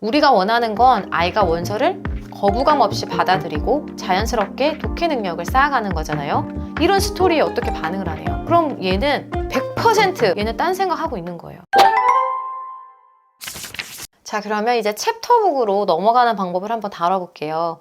우리가 원하는 건 아이가 원서를 거부감 없이 받아들이고 자연스럽게 독해 능력을 쌓아가는 거잖아요. 이런 스토리에 어떻게 반응을 하네요. 그럼 얘는 100% 얘는 딴 생각하고 있는 거예요. 자, 그러면 이제 챕터북으로 넘어가는 방법을 한번 다뤄볼게요.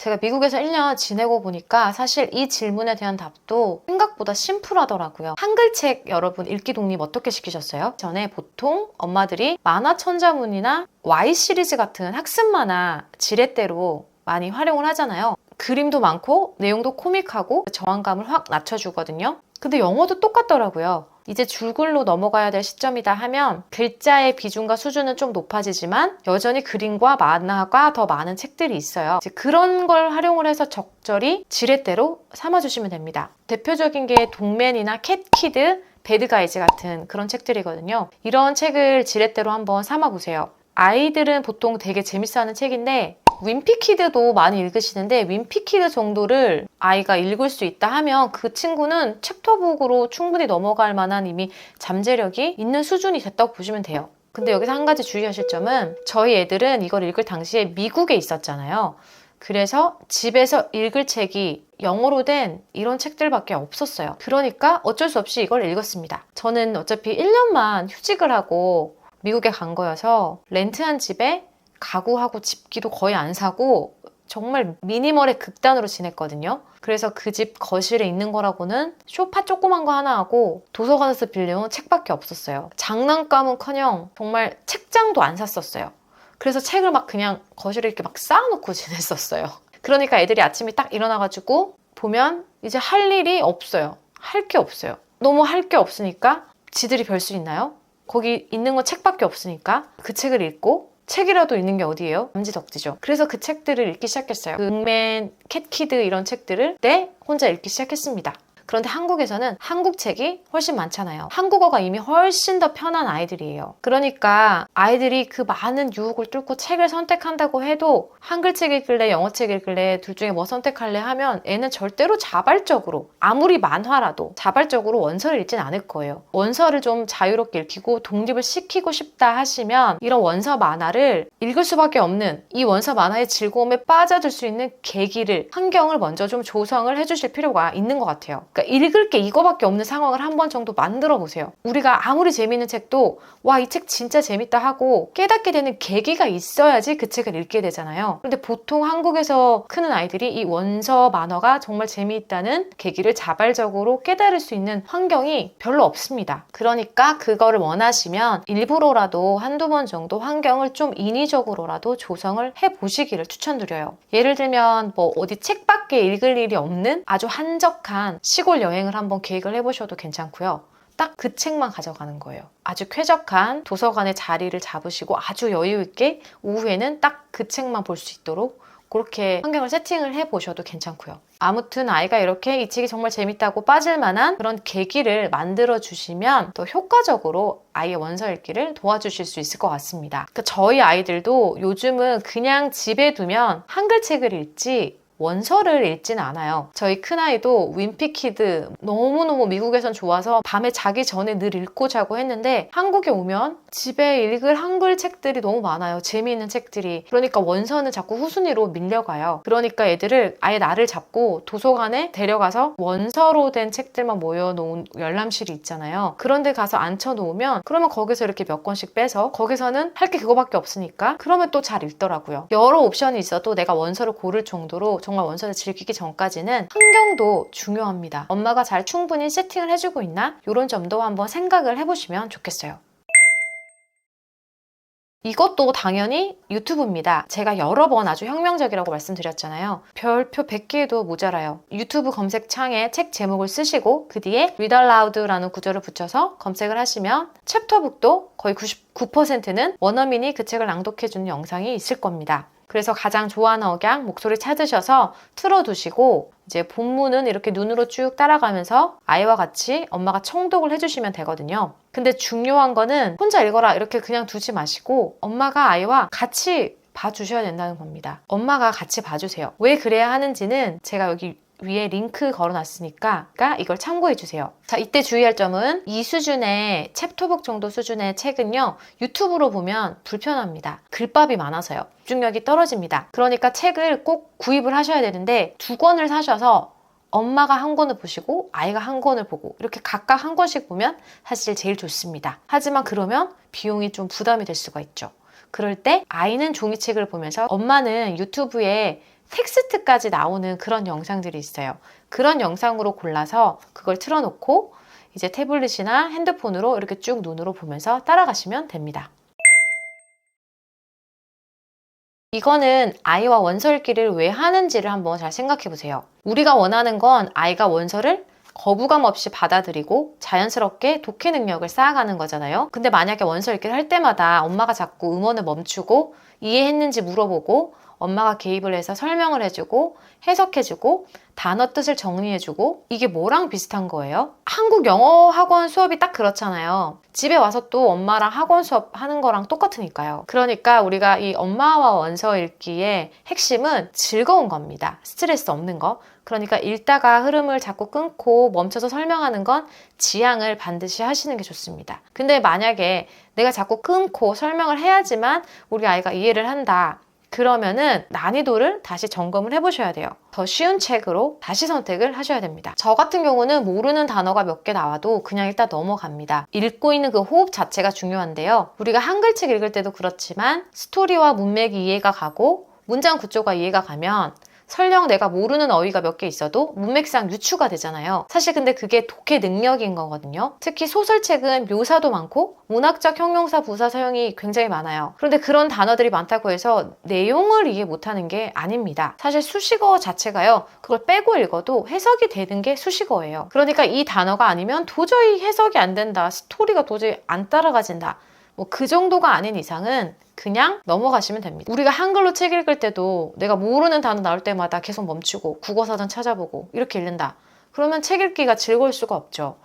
제가 미국에서 1년 지내고 보니까 사실 이 질문에 대한 답도 생각보다 심플하더라고요. 한글책 여러분 읽기 독립 어떻게 시키셨어요? 전에 보통 엄마들이 만화 천자문이나 Y 시리즈 같은 학습 만화 지렛대로 많이 활용을 하잖아요. 그림도 많고 내용도 코믹하고 저항감을 확 낮춰주거든요. 근데 영어도 똑같더라고요. 이제 줄글로 넘어가야 될 시점이다 하면 글자의 비중과 수준은 좀 높아지지만 여전히 그림과 만화가 더 많은 책들이 있어요. 그런 걸 활용을 해서 적절히 지렛대로 삼아주시면 됩니다. 대표적인 게 동맨이나 캣키드, 배드가이즈 같은 그런 책들이거든요. 이런 책을 지렛대로 한번 삼아보세요. 아이들은 보통 되게 재밌어하는 책인데 윈피키드도 많이 읽으시는데 윈피키드 정도를 아이가 읽을 수 있다 하면 그 친구는 챕터북으로 충분히 넘어갈 만한 이미 잠재력이 있는 수준이 됐다고 보시면 돼요. 근데 여기서 한 가지 주의하실 점은 저희 애들은 이걸 읽을 당시에 미국에 있었잖아요. 그래서 집에서 읽을 책이 영어로 된 이런 책들밖에 없었어요. 그러니까 어쩔 수 없이 이걸 읽었습니다. 저는 어차피 1년만 휴직을 하고 미국에 간 거여서 렌트한 집에 가구하고 집기도 거의 안 사고 정말 미니멀의 극단으로 지냈거든요. 그래서 그 집 거실에 있는 거라고는 쇼파 조그만 거 하나 하고 도서관에서 빌려온 책밖에 없었어요. 장난감은 커녕 정말 책장도 안 샀었어요. 그래서 책을 막 그냥 거실에 이렇게 막 쌓아놓고 지냈었어요. 그러니까 애들이 아침에 딱 일어나가지고 보면 이제 할 일이 없어요. 할 게 없어요. 너무 할 게 없으니까 지들이 별 수 있나요? 거기 있는 건 책밖에 없으니까 그 책을 읽고 책이라도 읽는 게 어디예요? 남지덕지죠. 그래서 그 책들을 읽기 시작했어요. 응맨, 캣키드 이런 책들을 내 혼자 읽기 시작했습니다. 그런데 한국에서는 한국 책이 훨씬 많잖아요. 한국어가 이미 훨씬 더 편한 아이들이에요. 그러니까 아이들이 그 많은 유혹을 뚫고 책을 선택한다고 해도 한글 책 읽을래, 영어 책 읽을래, 둘 중에 뭐 선택할래 하면 애는 절대로 자발적으로 아무리 만화라도 자발적으로 원서를 읽진 않을 거예요. 원서를 좀 자유롭게 읽히고 독립을 시키고 싶다 하시면 이런 원서 만화를 읽을 수밖에 없는 이 원서 만화의 즐거움에 빠져들 수 있는 계기를 환경을 먼저 좀 조성을 해주실 필요가 있는 것 같아요. 그러니까 읽을 게 이거밖에 없는 상황을 한 번 정도 만들어 보세요. 우리가 아무리 재미있는 책도 와, 이 책 진짜 재밌다 하고 깨닫게 되는 계기가 있어야지 그 책을 읽게 되잖아요. 그런데 보통 한국에서 크는 아이들이 이 원서 만화가 정말 재미있다는 계기를 자발적으로 깨달을 수 있는 환경이 별로 없습니다. 그러니까 그거를 원하시면 일부러라도 한두 번 정도 환경을 좀 인위적으로라도 조성을 해 보시기를 추천드려요. 예를 들면 뭐 어디 책 밖에 읽을 일이 없는 아주 한적한 시골 시골 여행을 한번 계획을 해보셔도 괜찮고요. 딱 그 책만 가져가는 거예요. 아주 쾌적한 도서관의 자리를 잡으시고 아주 여유 있게 오후에는 딱 그 책만 볼 수 있도록 그렇게 환경을 세팅을 해 보셔도 괜찮고요. 아무튼 아이가 이렇게 이 책이 정말 재밌다고 빠질 만한 그런 계기를 만들어 주시면 더 효과적으로 아이의 원서 읽기를 도와주실 수 있을 것 같습니다. 그러니까 저희 아이들도 요즘은 그냥 집에 두면 한글 책을 읽지 원서를 읽지는 않아요. 저희 큰아이도 윈피키드 너무너무 미국에선 좋아서 밤에 자기 전에 늘 읽고 자고 했는데 한국에 오면 집에 읽을 한글 책들이 너무 많아요. 재미있는 책들이. 그러니까 원서는 자꾸 후순위로 밀려가요. 그러니까 애들을 아예 나를 잡고 도서관에 데려가서 원서로 된 책들만 모여놓은 열람실이 있잖아요. 그런데 가서 앉혀놓으면 그러면 거기서 이렇게 몇 권씩 빼서 거기서는 할 게 그거밖에 없으니까 그러면 또 잘 읽더라고요. 여러 옵션이 있어도 내가 원서를 고를 정도로 정말 원서를 즐기기 전까지는 환경도 중요합니다. 엄마가 잘 충분히 세팅을 해주고 있나? 이런 점도 한번 생각을 해보시면 좋겠어요. 이것도 당연히 유튜브입니다. 제가 여러 번 아주 혁명적이라고 말씀드렸잖아요. 별표 100개도 모자라요. 유튜브 검색창에 책 제목을 쓰시고 그 뒤에 Read Aloud라는 구절을 붙여서 검색을 하시면 챕터북도 거의 99%는 원어민이 그 책을 낭독해주는 영상이 있을 겁니다. 그래서 가장 좋아하는 억양, 목소리 찾으셔서 틀어두시고 이제 본문은 이렇게 눈으로 쭉 따라가면서 아이와 같이 엄마가 청독을 해주시면 되거든요. 근데 중요한 거는 혼자 읽어라 이렇게 그냥 두지 마시고 엄마가 아이와 같이 봐주셔야 된다는 겁니다. 엄마가 같이 봐주세요. 왜 그래야 하는지는 제가 여기 위에 링크 걸어놨으니까 이걸 참고해 주세요. 자, 이때 주의할 점은 이 수준의 챕터북 정도 수준의 책은요, 유튜브로 보면 불편합니다. 글밥이 많아서요. 집중력이 떨어집니다. 그러니까 책을 꼭 구입을 하셔야 되는데 두 권을 사셔서 엄마가 한 권을 보시고 아이가 한 권을 보고 이렇게 각각 한 권씩 보면 사실 제일 좋습니다. 하지만 그러면 비용이 좀 부담이 될 수가 있죠. 그럴 때 아이는 종이책을 보면서 엄마는 유튜브에 텍스트까지 나오는 그런 영상들이 있어요. 그런 영상으로 골라서 그걸 틀어놓고 이제 태블릿이나 핸드폰으로 이렇게 쭉 눈으로 보면서 따라가시면 됩니다. 이거는 아이와 원서 읽기를 왜 하는지를 한번 잘 생각해 보세요. 우리가 원하는 건 아이가 원서를 거부감 없이 받아들이고 자연스럽게 독해 능력을 쌓아가는 거잖아요. 근데 만약에 원서 읽기를 할 때마다 엄마가 자꾸 음원을 멈추고 이해했는지 물어보고 엄마가 개입을 해서 설명을 해주고 해석해주고 단어 뜻을 정리해주고 이게 뭐랑 비슷한 거예요? 한국 영어 학원 수업이 딱 그렇잖아요. 집에 와서 또 엄마랑 학원 수업 하는 거랑 똑같으니까요. 그러니까 우리가 이 엄마와 원서 읽기의 핵심은 즐거운 겁니다. 스트레스 없는 거. 그러니까 읽다가 흐름을 자꾸 끊고 멈춰서 설명하는 건 지양을 반드시 하시는 게 좋습니다. 근데 만약에 내가 자꾸 끊고 설명을 해야지만 우리 아이가 이해를 한다. 그러면은 난이도를 다시 점검을 해보셔야 돼요. 더 쉬운 책으로 다시 선택을 하셔야 됩니다. 저 같은 경우는 모르는 단어가 몇 개 나와도 그냥 일단 넘어갑니다. 읽고 있는 그 호흡 자체가 중요한데요. 우리가 한글책 읽을 때도 그렇지만 스토리와 문맥이 이해가 가고 문장 구조가 이해가 가면 설령 내가 모르는 어휘가 몇 개 있어도 문맥상 유추가 되잖아요. 사실 근데 그게 독해 능력인 거거든요. 특히 소설책은 묘사도 많고 문학적 형용사 부사 사용이 굉장히 많아요. 그런데 그런 단어들이 많다고 해서 내용을 이해 못하는 게 아닙니다. 사실 수식어 자체가요. 그걸 빼고 읽어도 해석이 되는 게 수식어예요. 그러니까 이 단어가 아니면 도저히 해석이 안 된다. 스토리가 도저히 안 따라가진다. 뭐 그 정도가 아닌 이상은 그냥 넘어가시면 됩니다. 우리가 한글로 책 읽을 때도 내가 모르는 단어 나올 때마다 계속 멈추고 국어사전 찾아보고 이렇게 읽는다. 그러면 책 읽기가 즐거울 수가 없죠.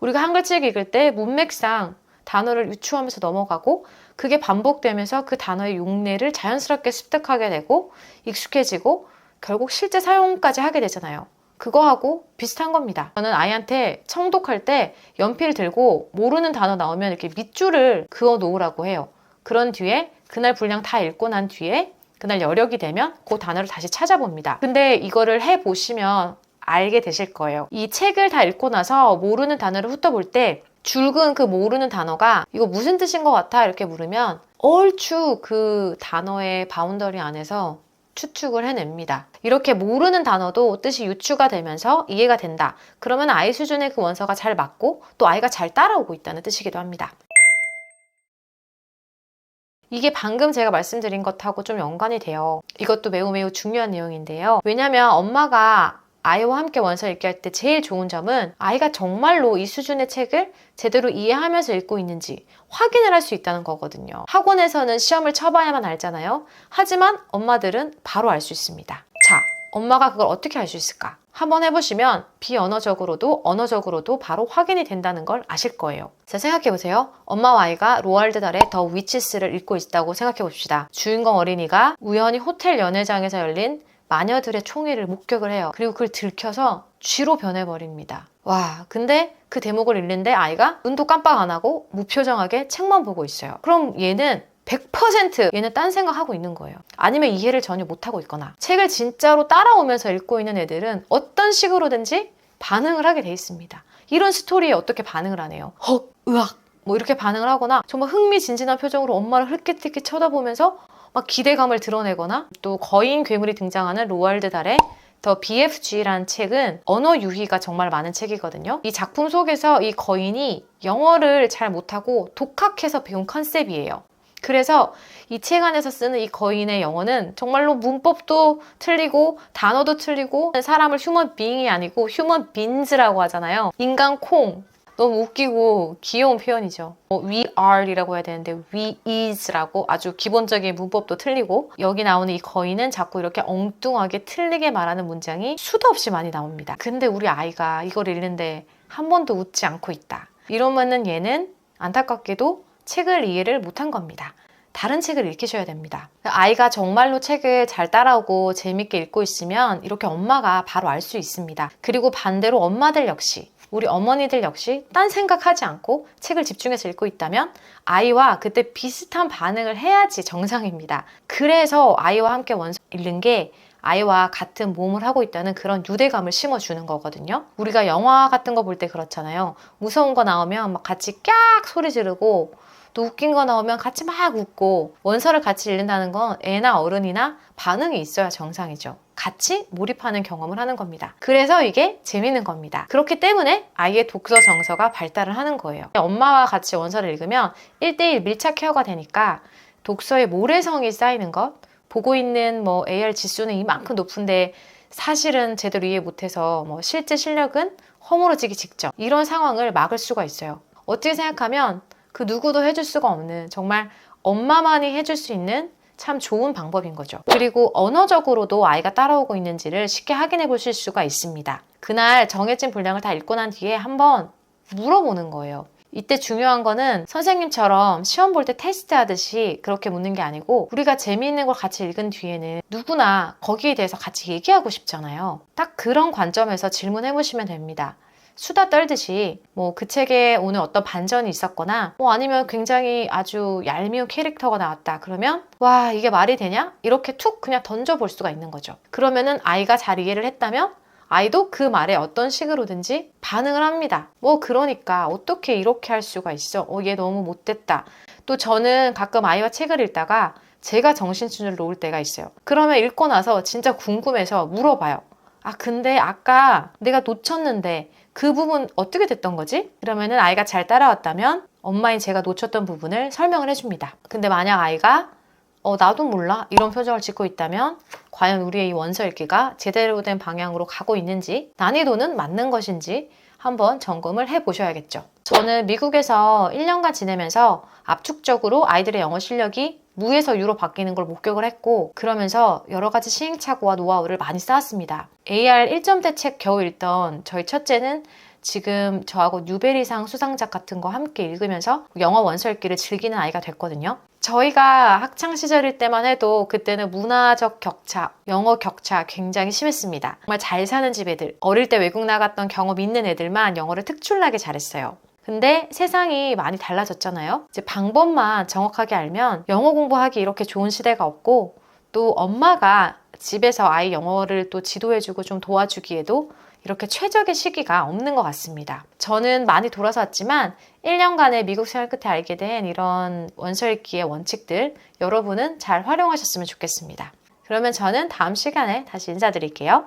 우리가 한글 책 읽을 때 문맥상 단어를 유추하면서 넘어가고 그게 반복되면서 그 단어의 용례를 자연스럽게 습득하게 되고 익숙해지고 결국 실제 사용까지 하게 되잖아요. 그거하고 비슷한 겁니다. 저는 아이한테 청독할 때 연필 들고 모르는 단어 나오면 이렇게 밑줄을 그어 놓으라고 해요. 그런 뒤에 그날 분량 다 읽고 난 뒤에 그날 여력이 되면 그 단어를 다시 찾아봅니다. 근데 이거를 해 보시면 알게 되실 거예요. 이 책을 다 읽고 나서 모르는 단어를 훑어볼 때 줄근 그 모르는 단어가 이거 무슨 뜻인 것 같아? 이렇게 물으면 얼추 그 단어의 바운더리 안에서 추측을 해냅니다. 이렇게 모르는 단어도 뜻이 유추가 되면서 이해가 된다. 그러면 아이 수준의 그 원서가 잘 맞고 또 아이가 잘 따라오고 있다는 뜻이기도 합니다. 이게 방금 제가 말씀드린 것하고 좀 연관이 돼요. 이것도 매우 매우 중요한 내용인데요. 왜냐면 엄마가 아이와 함께 원서 읽기 할 때 제일 좋은 점은 아이가 정말로 이 수준의 책을 제대로 이해하면서 읽고 있는지 확인을 할 수 있다는 거거든요. 학원에서는 시험을 쳐봐야만 알잖아요. 하지만 엄마들은 바로 알 수 있습니다. 자, 엄마가 그걸 어떻게 알 수 있을까? 한번 해보시면 비언어적으로도 언어적으로도 바로 확인이 된다는 걸 아실 거예요. 자, 생각해보세요. 엄마와 아이가 로알드 달의 더 위치스를 읽고 있다고 생각해봅시다. 주인공 어린이가 우연히 호텔 연회장에서 열린 마녀들의 총회를 목격을 해요. 그리고 그걸 들켜서 쥐로 변해버립니다. 와, 근데 그 대목을 읽는데 아이가 눈도 깜빡 안 하고 무표정하게 책만 보고 있어요. 그럼 얘는 100% 얘는 딴 생각하고 있는 거예요. 아니면 이해를 전혀 못하고 있거나 책을 진짜로 따라오면서 읽고 있는 애들은 어떤 식으로든지 반응을 하게 돼 있습니다. 이런 스토리에 어떻게 반응을 하네요. 헉, 으악, 뭐 이렇게 반응을 하거나 정말 흥미진진한 표정으로 엄마를 흘끗흘끗 쳐다보면서 막 기대감을 드러내거나 또 거인 괴물이 등장하는 로알드 달의 더 BFG라는 책은 언어 유희가 정말 많은 책이거든요. 이 작품 속에서 이 거인이 영어를 잘 못하고 독학해서 배운 컨셉이에요. 그래서 이 책 안에서 쓰는 이 거인의 영어는 정말로 문법도 틀리고 단어도 틀리고 사람을 휴먼 빙이 아니고 휴먼 빈즈라고 하잖아요. 인간 콩. 너무 웃기고 귀여운 표현이죠. 뭐 we are이라고 해야 되는데 we is라고 아주 기본적인 문법도 틀리고 여기 나오는 이 거인은 자꾸 이렇게 엉뚱하게 틀리게 말하는 문장이 수도 없이 많이 나옵니다. 근데 우리 아이가 이걸 읽는데 한 번도 웃지 않고 있다. 이러면은 얘는 안타깝게도 책을 이해를 못한 겁니다. 다른 책을 읽히셔야 됩니다. 아이가 정말로 책을 잘 따라오고 재밌게 읽고 있으면 이렇게 엄마가 바로 알 수 있습니다. 그리고 반대로 엄마들 역시 우리 어머니들 역시 딴 생각하지 않고 책을 집중해서 읽고 있다면 아이와 그때 비슷한 반응을 해야지 정상입니다. 그래서 아이와 함께 원서 읽는 게 아이와 같은 몸을 하고 있다는 그런 유대감을 심어주는 거거든요. 우리가 영화 같은 거 볼 때 그렇잖아요. 무서운 거 나오면 막 같이 깍 소리 지르고 또 웃긴 거 나오면 같이 막 웃고 원서를 같이 읽는다는 건 애나 어른이나 반응이 있어야 정상이죠. 같이 몰입하는 경험을 하는 겁니다. 그래서 이게 재밌는 겁니다. 그렇기 때문에 아이의 독서 정서가 발달을 하는 거예요. 엄마와 같이 원서를 읽으면 1대1 밀착 케어가 되니까 독서의 모래성이 쌓이는 것, 보고 있는 뭐 AR 지수는 이만큼 높은데 사실은 제대로 이해 못해서 뭐 실제 실력은 허물어지기 직전 이런 상황을 막을 수가 있어요. 어떻게 생각하면 그 누구도 해줄 수가 없는 정말 엄마만이 해줄 수 있는 참 좋은 방법인 거죠. 그리고 언어적으로도 아이가 따라오고 있는지를 쉽게 확인해 보실 수가 있습니다. 그날 정해진 분량을 다 읽고 난 뒤에 한번 물어보는 거예요. 이때 중요한 거는 선생님처럼 시험 볼 때 테스트 하듯이 그렇게 묻는 게 아니고 우리가 재미있는 걸 같이 읽은 뒤에는 누구나 거기에 대해서 같이 얘기하고 싶잖아요. 딱 그런 관점에서 질문해 보시면 됩니다. 수다 떨듯이 뭐 그 책에 오늘 어떤 반전이 있었거나 뭐 아니면 굉장히 아주 얄미운 캐릭터가 나왔다 그러면 와 이게 말이 되냐? 이렇게 툭 그냥 던져 볼 수가 있는 거죠. 그러면은 아이가 잘 이해를 했다면 아이도 그 말에 어떤 식으로든지 반응을 합니다. 뭐 그러니까 어떻게 이렇게 할 수가 있어? 어 얘 너무 못됐다. 또 저는 가끔 아이와 책을 읽다가 제가 정신줄을 놓을 때가 있어요. 그러면 읽고 나서 진짜 궁금해서 물어봐요. 아 근데 아까 내가 놓쳤는데 그 부분 어떻게 됐던 거지? 그러면은 아이가 잘 따라왔다면 엄마인 제가 놓쳤던 부분을 설명을 해줍니다. 근데 만약 아이가 어, 나도 몰라. 이런 표정을 짓고 있다면 과연 우리의 이 원서 읽기가 제대로 된 방향으로 가고 있는지 난이도는 맞는 것인지 한번 점검을 해 보셔야겠죠. 저는 미국에서 1년간 지내면서 압축적으로 아이들의 영어 실력이 무에서 유로 바뀌는 걸 목격을 했고 그러면서 여러 가지 시행착오와 노하우를 많이 쌓았습니다. AR 1점대 책 겨우 읽던 저희 첫째는 지금 저하고 뉴베리상 수상작 같은 거 함께 읽으면서 영어 원서 읽기를 즐기는 아이가 됐거든요. 저희가 학창 시절일 때만 해도 그때는 문화적 격차, 영어 격차 굉장히 심했습니다. 정말 잘 사는 집 애들, 어릴 때 외국 나갔던 경험 있는 애들만 영어를 특출나게 잘했어요. 근데 세상이 많이 달라졌잖아요. 이제 방법만 정확하게 알면 영어 공부하기 이렇게 좋은 시대가 없고 또 엄마가 집에서 아이 영어를 또 지도해주고 좀 도와주기에도 이렇게 최적의 시기가 없는 것 같습니다. 저는 많이 돌아서 왔지만 1년간의 미국 생활 끝에 알게 된 이런 원서 읽기의 원칙들 여러분은 잘 활용하셨으면 좋겠습니다. 그러면 저는 다음 시간에 다시 인사드릴게요.